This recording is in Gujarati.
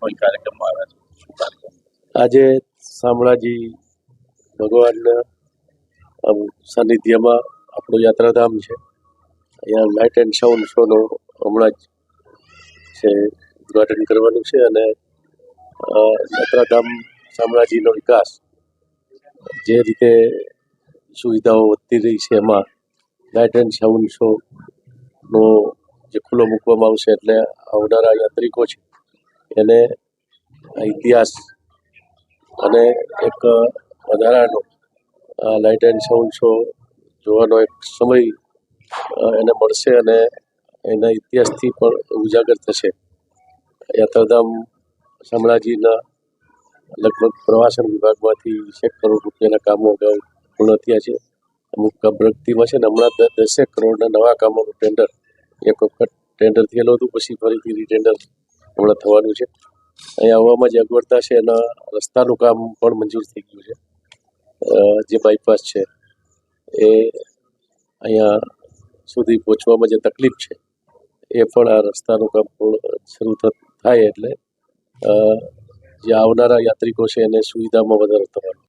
કોઈ કાર્યક્રમમાં આવ્યા છે? આજે શામળાજી ભગવાનના સાનિધ્યમાં આપણું યાત્રાધામ છે. અહીંયા લાઇટ એન્ડ સાઉન્ડ શોનો હમણાં જ છે, ઉદ્ઘાટન કરવાનું છે અને યાત્રાધામ શામળાજીનો વિકાસ જે રીતે સુવિધાઓ વધતી રહી છે એમાં લાઇટ એન્ડ સાઉન્ડ શોનો જે ખુલ્લો મૂકવામાં આવશે એટલે આવનારા યાત્રિકો છે એને ઇતિહાસ અને એક વધારાનો લાઇટ એન્ડ સાઉન્ડ શો જોવાનો એક સમય એને મળશે અને એના ઇતિહાસથી પણ ઉજાગર થશે. યાત્રાધામ શામળાજીના લગભગ પ્રવાસન વિભાગમાંથી વીસેક કરોડ રૂપિયાના કામો અગાઉ પૂર્ણ થયા છે. અમુક પ્રગતિમાં છે ને, હમણાં દસેક કરોડના નવા કામોનું ટેન્ડર એક વખત ટેન્ડર થયેલું હતું, પછી ફરીથી રીટેન્ડર હમણાં થવાનું છે. અહીંયા આવવામાં જે અગવડતા છે એના રસ્તાનું કામ પણ મંજૂર થઈ ગયું છે. જે બાયપાસ છે, એ અહીંયા સુધી પહોંચવામાં જે તકલીફ છે, એ પણ આ રસ્તાનું કામ પૂર્ણ, શરૂ થાય એટલે જે આવનારા યાત્રિકો છે એને સુવિધામાં વધારો થવાનો